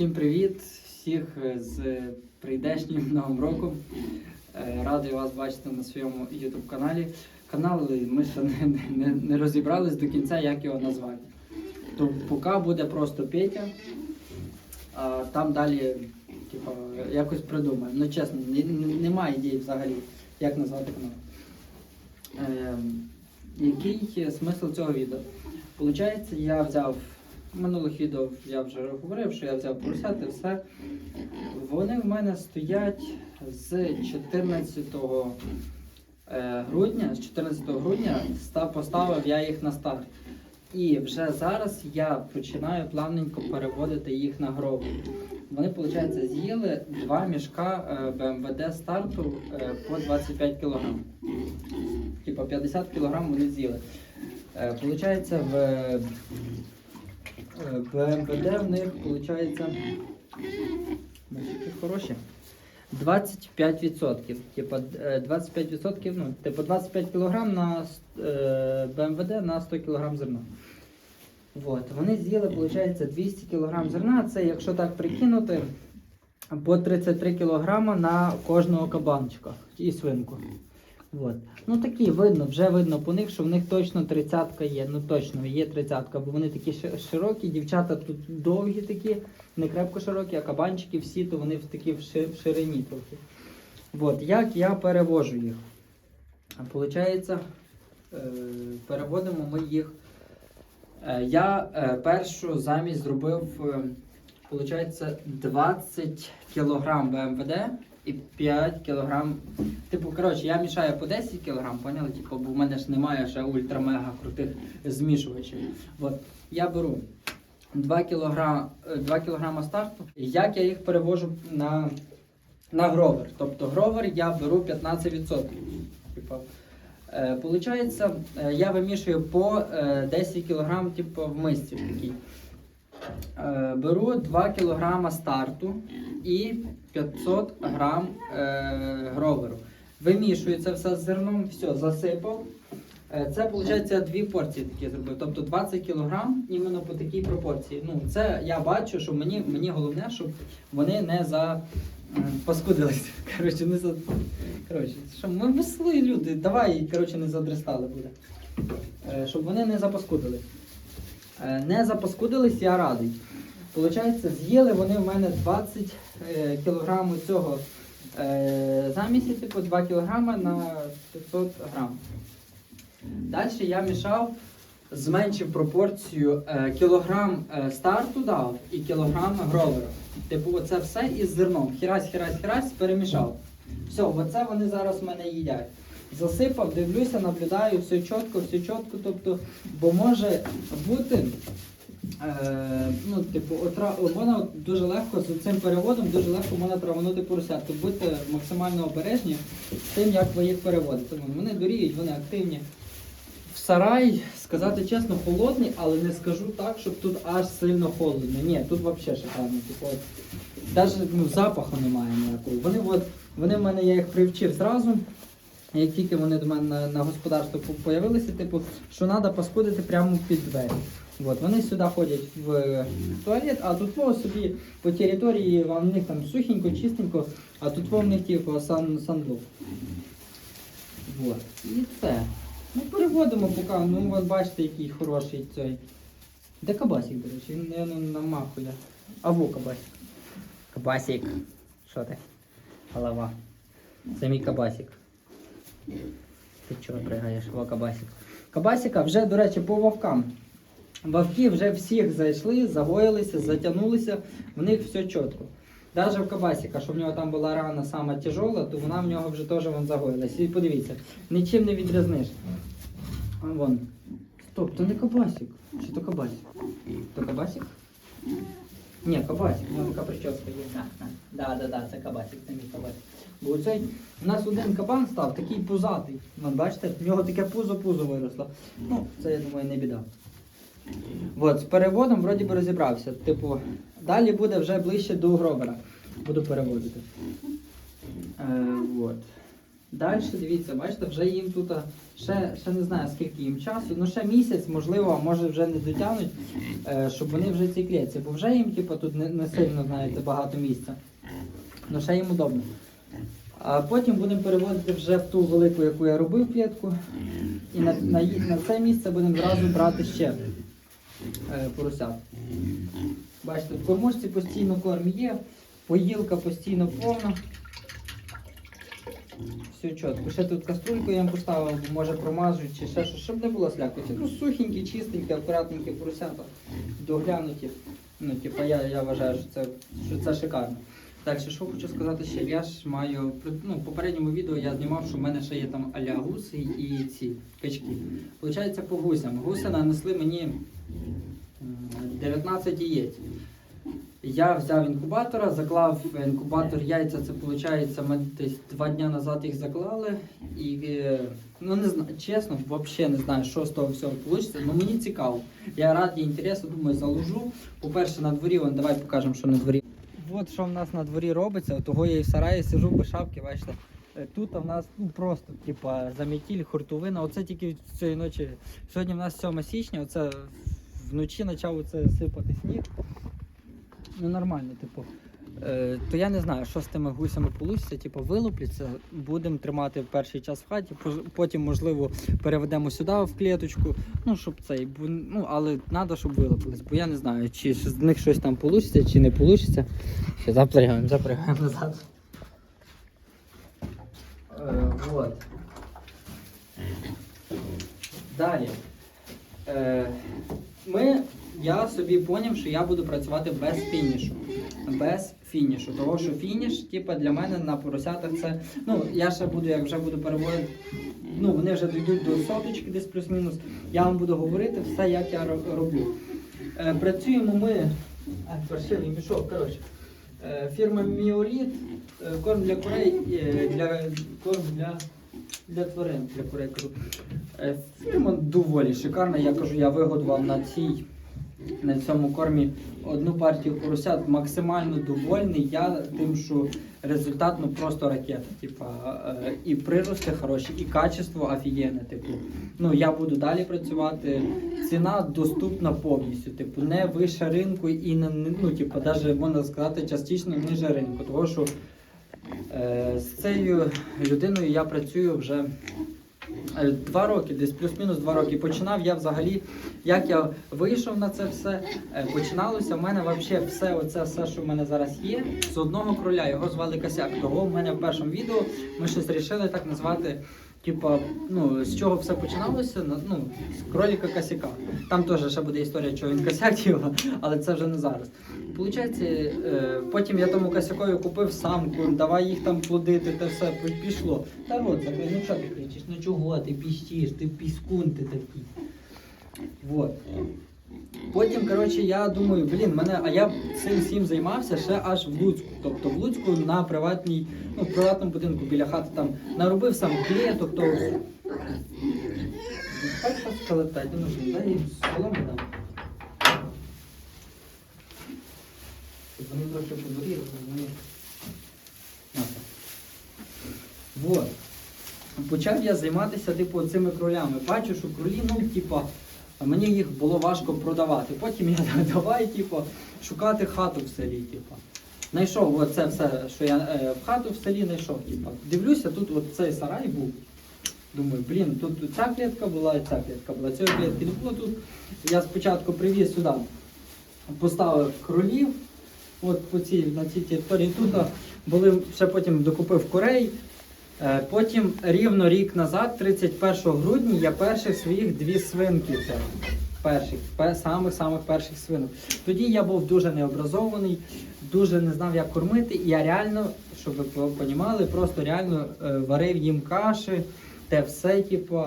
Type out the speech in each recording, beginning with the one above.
Всім привіт! Всіх з прийдешнім новим роком. Е, Радий вас бачити на своєму YouTube каналі. Канал ми ще не, не, не розібрались до кінця, як його назвати. То поки буде просто Петя, а там далі типу, якось придумаємо. Ну чесно, немає ідеї взагалі, як назвати канал. Е, який смисл цього відео? Получається, я взяв в минулих відео я вже говорив, що я взяв поросяти, все. Вони в мене стоять з 14 е, грудня, з 14 грудня поставив я їх на старт. І вже зараз я починаю плавненько переводити їх на грову. Вони, виходить, з'їли два мішка е, БМВД старту е, по 25 кг. Типа 50 кг вони з'їли. Получається, в е, БМВД в них виходить хороші. 25%. Типа е, 25%, ну, типу 25 кг на е, БМВД на 100 кг зерна. Вот. Вони з'їли, виходить, 200 кг зерна. Це, якщо так прикинути, по 33 кг на кожного кабанчика і свинку. Вот. Ну такі видно, вже видно по них, що в них точно тридцятка є. Ну точно є тридцятка, бо вони такі широкі, дівчата тут довгі такі, не крепко широкі, а кабанчики всі, то вони такі в ширині трохи. Вот. Як я перевожу їх? Получається, е, переводимо ми їх. Е, Я е, першу замість зробив, получається, 20 кг БМВД і 5 кг. Типу, коротше, я мішаю по 10 кг, поняли? Типу, бо в мене ж немає ще ультра-мега крутих змішувачів. От. Я беру 2 кг, 2 кг старту. Як я їх перевожу на, на гровер? Тобто гровер я беру 15%. Типу, Е, Получається, е, я вимішую по е, 10 кг типу, в мисці такій. Е, Беру 2 кг старту і 500 г е, гроверу. Вимішую це все з зерном, все, засипав. Е, Це виходить дві порції такі зробив. Тобто 20 кг іменно по такій пропорції. Ну, це я бачу, що мені, мені головне, щоб вони не за м. Коротше, не за. Коротше, що ми веселі люди, давай, коротше, не задрестали буде. Щоб вони не запаскудили. Е, Не запаскудились, я радий. Получається, з'їли вони в мене 20 е, кг цього е, замісі, типу 2 кг на 500 грам. Далі я мішав, зменшив пропорцію кілограм старту дав і кілограм гровера. Типу, оце все із зерном. Хірась, хірась, хірась, перемішав. Все, оце вони зараз в мене їдять. Засипав, дивлюся, наблюдаю, все чітко, все чітко. Тобто, бо може бути. Е, ну, типу, отра... вона дуже легко з цим переводом дуже легко можна траванути поросят. Будьте максимально обережні з тим, як ви їх переводите. Вони доріють, вони активні. В сарай, сказати чесно, холодний, але не скажу так, щоб тут аж сильно холодно. Ні, тут взагалі шикарно. Типу, от, навіть ну, запаху немає ніякого. Вони, от, вони в мене, я їх привчив зразу. Як тільки вони до мене на, на господарство по- появилися, типу, що треба паскудити прямо під двері. От, вони сюди ходять в туалет, а тут во собі по території вам в них там сухенько, чистенько, а тут во в них типу сан, сандлов. Вот. І все. Ну, переводимо поки. Ну, от бачите, який хороший цей. Де кабасик, до речі? Він, наверно, намахує. А во кабасик. Кабасик. Що ти? Голова. Це мій кабасик. Ти чого пригаєш, во кабасик? Кабасика вже, до речі, по вовкам. Вовки вже всіх зайшли, загоїлися, затягнулися, в них все чітко. Навіть в Кабасіка, що в нього там була рана сама тяжола, то вона в нього вже теж вон загоїлася. І подивіться, нічим не відрізниш. Вон. Стоп, то не Кабасік. Чи то Кабасік? То Кабасік? Ні, Кабасік, у нього така є. Да, да, да, да, це Кабасік, це мій Кабасік. Бо цей у нас один кабан став такий пузатий. Вон, бачите, в нього таке пузо-пузо виросло. Ну, це я думаю, не біда. От, з переводом вроді би розібрався. Типу, далі буде вже ближче до гробера. Буду переводити. Е, от. Далі дивіться, бачите, вже їм тут ще, ще не знаю скільки їм часу, ну ще місяць, можливо, може вже не дотягнуть, е, щоб вони вже ці клітці, бо вже їм типу, тут не, не сильно знаєте, багато місця. Ну ще їм удобно. А потім будемо переводити вже в ту велику, яку я робив клітку. І на, на, на це місце будемо зразу брати ще е, поросят. Бачите, в кормушці постійно корм є, поїлка постійно повна. Все чітко. Ще тут каструльку я поставив, може промажуть чи ще щось, щоб не було слякоті. Ну, сухенькі, чистенькі, акуратненькі поросята, доглянуті. Ну, типу, я, я вважаю, що це, що це шикарно. Далі, що хочу сказати ще, я ж маю, ну, в попередньому відео я знімав, що в мене ще є там аля гуси і ці качки. Получається по гусям. Гуси нанесли мені 19 яєць. Я взяв інкубатора, заклав інкубатор яйця, це виходить, ми десь два дні назад їх заклали. І е, ну не знаю, чесно, взагалі не знаю, що з того всього вийде. Ну мені цікаво. Я раді інтересу, думаю, заложу. По-перше, на дворі, вон, давай покажемо, що на дворі. От що в нас на дворі робиться, того я і в сараї сижу без шапки, бачите. Е, Тут в нас ну, просто типа замітіль, хуртовина. Оце тільки цієї ночі. Сьогодні в нас 7 січня, оце вночі почав оце сипати сніг. Ну нормально, типу. Е, то я не знаю, що з тими гусями вийде, типу, вилупляться, будемо тримати перший час в хаті, потім, можливо, переведемо сюди в клеточку, ну, щоб цей, ну, але треба, щоб вилупились, бо я не знаю, чи з них щось там вийде, чи не вийде. Все, запрягаємо, запрягаємо назад. Е, вот. Далі. Е, ми, я собі поняв, що я буду працювати без фінішу. Без фінішу. Того, що фініш, типа, для мене на поросятах це. Ну, я ще буду, як вже буду переводити. Ну, вони вже дійдуть до соточки десь плюс-мінус. Я вам буду говорити все, як я роблю. Е, працюємо ми. А, паршивий мішок, коротше. Е, фірма Міоліт, е, корм для курей, е, для корм для, для тварин, для курей кажу. Е, Фірма доволі шикарна. Я кажу, я вигодував на цій на цьому кормі одну партію поросят максимально довольний. Я тим, що результат ну просто ракета. Типа е, і прирости хороші, і качество офігенне. Типу, ну я буду далі працювати. Ціна доступна повністю. Типу, не вище ринку і не ну, типу, навіть можна сказати, частично ниже ринку. Тому що е, з цією людиною я працюю вже. Е, Два роки, десь плюс-мінус два роки. Починав я взагалі, як я вийшов на це все, е, починалося в мене взагалі все, оце все, що в мене зараз є, з одного кроля. Його звали Косяк. Того в мене в першому відео ми щось вирішили так назвати. Типа, ну, з чого все починалося? Ну, з кроліка косяка. Там теж ще буде історія, чого він косяк його, але це вже не зараз. Получається, е, потім я тому косякові купив самку, давай їх там плодити, те все пішло. Та от, закрий, ну що ти кричиш? Ну чого ти піщиш, ти піскун ти такий. Вот. Потім, коротше, я думаю, блін, мене, а я цим всім займався ще аж в Луцьку. Тобто в Луцьку на приватній, ну, в приватному будинку біля хати там наробив сам клеток, то все. Так скалетать, ну дай їм солому дам. Вони трохи подуріли. Вот. Почав я займатися типу цими кролями. Бачу, що кролі, ну, типа, мені їх було важко продавати. Потім я давай, типу, шукати хату в селі, типу. Знайшов оце все, що я е, в хату в селі знайшов. Типу. Дивлюся, тут от цей сарай був. Думаю, блін, тут ця клітка була і ця клітка була. Цієї клітки не було тут. Я спочатку привіз сюди, поставив кролів. От по цій, на цій території тут були, ще потім докупив курей. Е, Потім рівно рік назад, 31 грудня, я перших своїх дві свинки взяв. Перших, самих самих перших свинок. Тоді я був дуже необразований, дуже не знав, як кормити. І я реально, щоб ви розуміли, просто реально е, варив їм каші, те все, типу.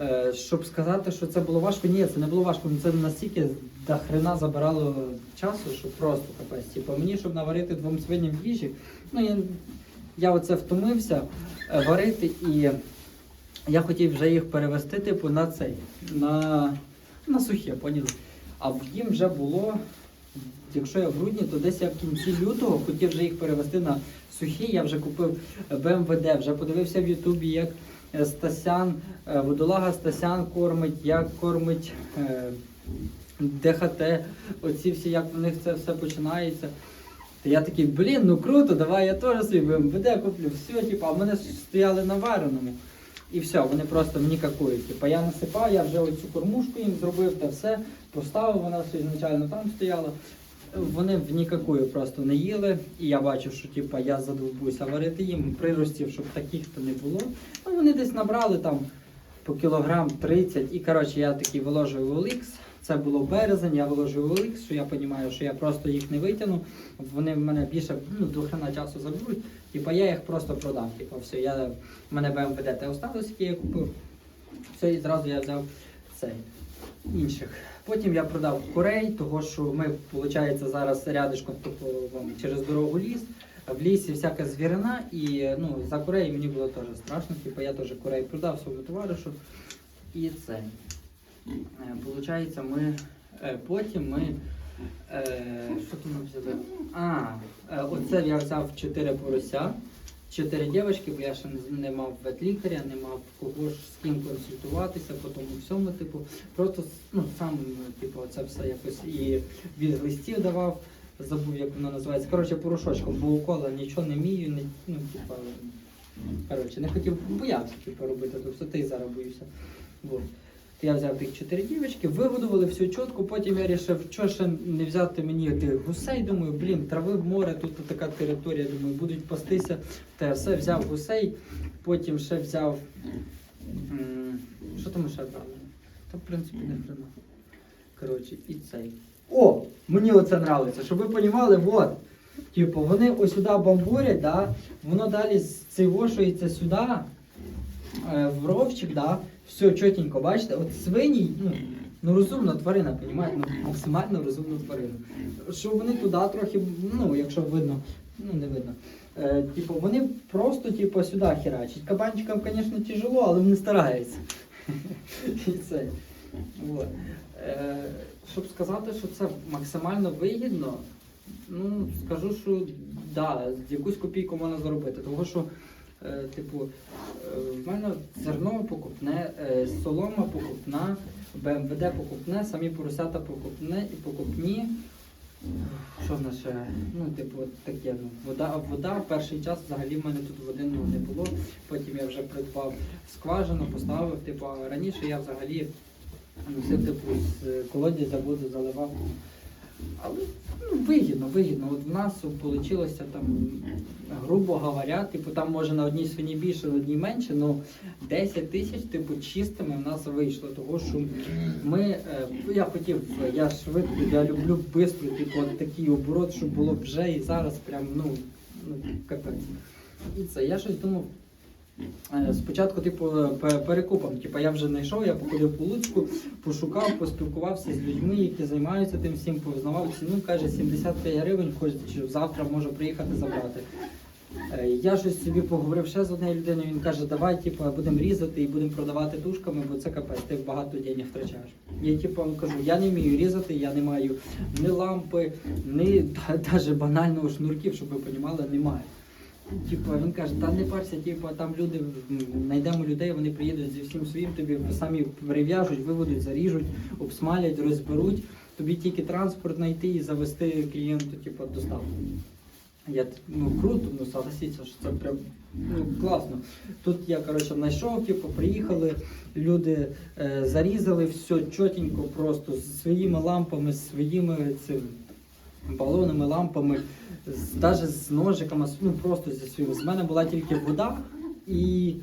Е, Щоб сказати, що це було важко, ні, це не було важко. Це настільки до хрена забирало часу, що просто капець. Типу, мені, щоб наварити двом свиням їжі, ну я, я оце втомився е, варити і я хотів вже їх перевести, типу, на цей, на, на сухе, поняли? А їм вже було Якщо я в грудні, то десь я в кінці лютого хотів вже їх перевести на сухі. Я вже купив БМВД, вже подивився в Ютубі, як е, Стасян, е, водолага Стасян кормить, як кормить е, ДХТ, оці всі, як в них це все починається. То я такий, блін, ну круто, давай я теж собі БМВД куплю, все, типу, а мене стояли на вареному. І все, вони просто мені какують. Типу, я насипав, я вже оцю кормушку їм зробив та все, поставив, вона все ізначально там стояла. Вони в нікакую просто не їли, і я бачив, що типу, я задовбуся варити їм приростів, щоб таких то не було. Ну, вони десь набрали там по кілограм 30. І коротше, я такий виложив OLX. Це було березень, я виложив в що я розумію, що я просто їх не витягну. Вони в мене більше ну, до хрена часу заберуть. Типа я їх просто продам. Типа все, я, в мене БМВД те осталось, яке я купив. Все, і зразу я взяв цей інших. Потім я продав курей, того що ми, виходить, зараз рядишком типу, через дорогу ліс. В лісі всяка звірина, і ну, за курей мені було теж страшно. Типу, я теж курей продав своєму товаришу. І це. Е, Получається, ми е, потім ми. Е, що там ми взяли? А, оце я взяв 4 порося, 4 дівчатки, бо я ще не, мав ветлікаря, не мав кого ж з ким консультуватися по тому всьому, типу, просто ну, сам, типу, це все якось і від листів давав, забув, як воно називається. Коротше, порошочком, бо укола нічого не вмію, не, ну, типу, коротше, не хотів, боявся типу, робити, то все ти зараз боюся. Вот. Я взяв тих чотири дівчатки, вигодували всю чітку, потім я вирішив, що ще не взяти мені тих гусей. Думаю, блін, трави в море, тут така територія, думаю, будуть пастися. Та я все взяв гусей, потім ще взяв. Що там ще брали? Та в принципі не хрена. Коротше, і цей. О! Мені оце нравиться, щоб ви розуміли, от. Типу, вони ось сюди бамбурять, да? воно далі цивошується сюди, в ровчик, да? все чотенько, бачите, от свині, ну, ну розумна тварина, понімаєте, ну максимально розумна тварина. Що вони туди трохи, ну, якщо видно, ну не видно. Е, типу, вони просто типу, сюди херачать. Кабанчикам, звісно, тяжело, але вони стараються. І це. Е, щоб сказати, що це максимально вигідно, ну скажу, що да, якусь копійку можна заробити. Тому що, е, типу, е, в мене зерно покупне, е, солома покупна, БМВД покупне, самі поросята покупне і покупні. Що в нас ще? Ну, типу, таке. Ну, вода, вода в перший час взагалі в мене тут води ну, не було. Потім я вже придбав скважину, поставив. Типу, а раніше я взагалі носив типу, з колодязя воду заливав. Але ну, вигідно, вигідно. От в нас вийшло там, грубо говоря, типу там може на одній свині більше, на одній менше, але 10 тисяч, типу, чистими в нас вийшло. Того, що ми, е, я хотів, я швидко, я люблю швидко, типу, от такий оборот, щоб було вже і зараз прям, ну, ну капець. І це, я щось думав. Е, Спочатку, типу, перекупом. Типу, я вже знайшов, я походив по Луцьку, пошукав, поспілкувався з людьми, які займаються тим всім, познавав ціну, каже, 75 гривень, хоч завтра можу приїхати забрати. Е, Я щось собі поговорив ще з однією людиною, він каже, давай типу, будемо різати і будемо продавати тушками, бо це капець, ти багато денег втрачаєш. Я типу кажу, я не вмію різати, я не маю ні лампи, ні навіть банального шнурків, щоб ви розуміли, немає. Типу, він каже, та не парся, типу, там люди, знайдемо людей, вони приїдуть зі всім своїм, тобі самі прив'яжуть, виведуть, заріжуть, обсмалять, розберуть. Тобі тільки транспорт знайти і завести клієнту, типу, доставку. Я ну круто, ну согласіться, що це прям ну, класно. Тут я коротше знайшов, типу, приїхали, люди е, зарізали все чотенько, просто з своїми лампами, з своїми цим, балонами, лампами, навіть з ножиками, ну просто зі своїм. З мене була тільки вода і,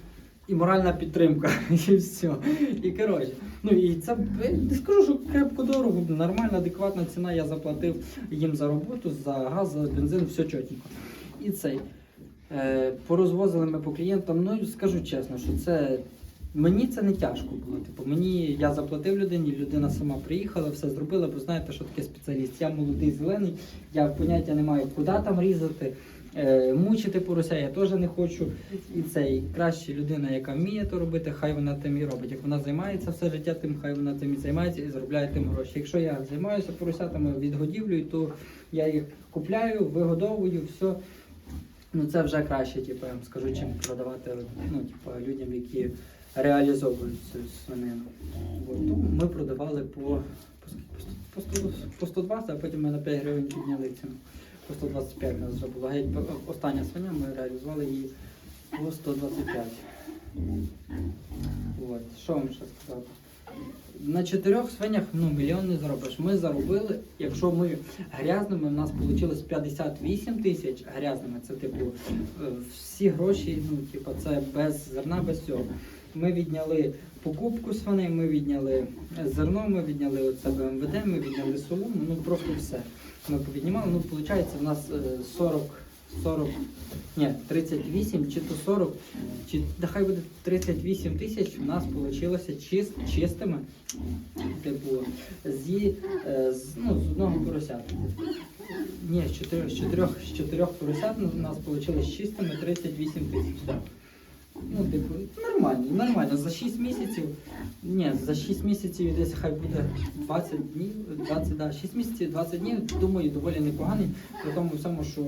і моральна підтримка. І все. І коротше. Ну і це не скажу, що крепко дорого, нормальна, адекватна ціна. Я заплатив їм за роботу, за газ, за бензин, все чотенько. І цей. Е, порозвозили ми по клієнтам. Ну скажу чесно, що це. Мені це не тяжко було. Типу, мені я заплатив людині, людина сама приїхала, все зробила, бо знаєте, що таке спеціаліст. Я молодий зелений, я поняття не маю, куди там різати, е, мучити порося, я теж не хочу. І це і краще людина, яка вміє то робити, хай вона тим і робить. Як вона займається все життя, тим хай вона тим і займається і заробляє тим гроші. Якщо я займаюся поросятами відгодівлею, то я їх купляю, вигодовую, все. Ну це вже краще, типу, я вам скажу, чим продавати ну, типу, людям, які реалізовують цю свинину. Тому ми продавали по, по, по, 100 по 120, а потім ми на 5 гривень підняли ціну. По 125 нас вже була остання свиня, ми реалізували її по 125. От, що вам ще сказати? На чотирьох свинях ну, мільйон не заробиш. Ми заробили, якщо ми грязними, в нас вийшло 58 тисяч грязними. Це типу е, всі гроші, ну, типу, це без зерна, без всього. Ми відняли покупку свиней, ми відняли зерно, ми відняли оце БМВД, ми відняли солому, ну просто все. Ми повіднімали, ну виходить, в нас е, 40, 40, ні, 38 чи то 40, чи да хай буде 38 тисяч у нас вийшло чист, чистими, типу, зі, е, з, ну, з одного поросята. Ні, з чотирьох, з чотирьох, з чотирьох поросят у нас вийшло чистими 38 тисяч. Ну, типу, нормально, нормально. За 6 місяців. Ні, за 6 місяців десь хай буде 20 днів, 20, да, 6 місяців, 20 днів, думаю, доволі непоганий, при тому всьому, що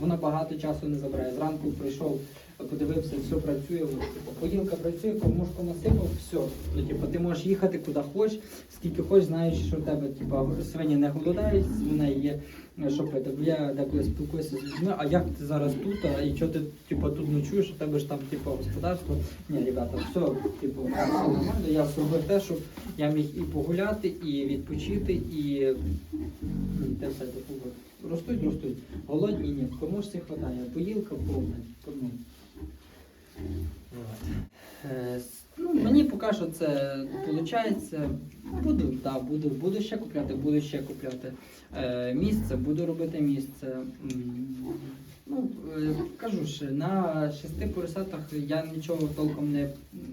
воно багато часу не забирає. Зранку прийшов, подивився, все працює, типу, поїлка працює, кормушку насипав, все. Ну, типу, ти можеш їхати куди хочеш, скільки хочеш, знаючи, що в тебе типу, свині не голодають, в неї є е, що пити. Бо я деколи спілкуюся з людьми, а як ти зараз тут, а і що ти типу, тут ночуєш, у тебе ж там типу, господарство. Ні, ребята, все, типу, все нормально. Я зробив те, щоб я міг і погуляти, і відпочити, і те все типу. Ростуть, ростуть. Голодні ні, кому ж це хватає? Поїлка повна. Кому? Е, Ну, мені поки що це виходить. Буду, да, буду, буду ще купляти, буду ще купляти е, місце, буду робити місце. Ну, е, кажу ж, на шести поросятах я нічого толком не,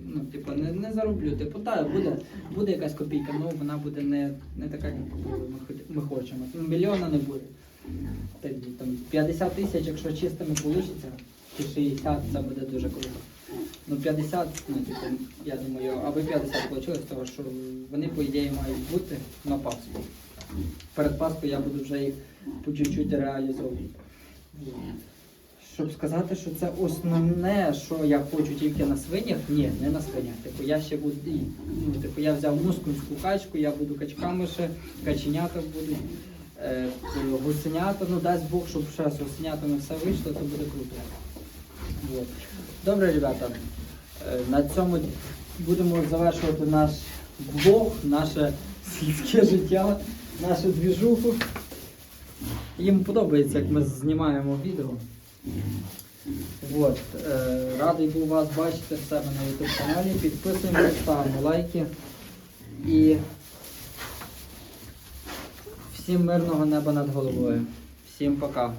ну, типу, не, не зароблю. Типу, так, буде, буде якась копійка, але вона буде не, не така, як ми, хочемо. Ну, мільйона не буде. Там, 50 тисяч, якщо чистими вийде, чи 60, це буде дуже круто. Ну, 50, ну, типу, я думаю, аби 50 вийшло того, що вони, по ідеї, мають бути на Пасху. Перед Пасхою я буду вже їх по чуть-чуть реалізовувати. Щоб сказати, що це основне, що я хочу тільки на свинях, ні, не на свинях. Типу, я ще буду, ну, типу, я взяв мускульську качку, я буду качками ще, каченята будуть, е, гусенята, ну дасть Бог, щоб ще з гусенятами все вийшло, то буде круто. Вот. Добре, ребята, е, на цьому будемо завершувати наш блог, наше сільське життя, нашу двіжуху. Їм подобається, як ми знімаємо відео. Вот. Е, радий був вас бачити в себе на YouTube каналі. Підписуємося, ставимо лайки. І всім мирного неба над головою. Всім пока.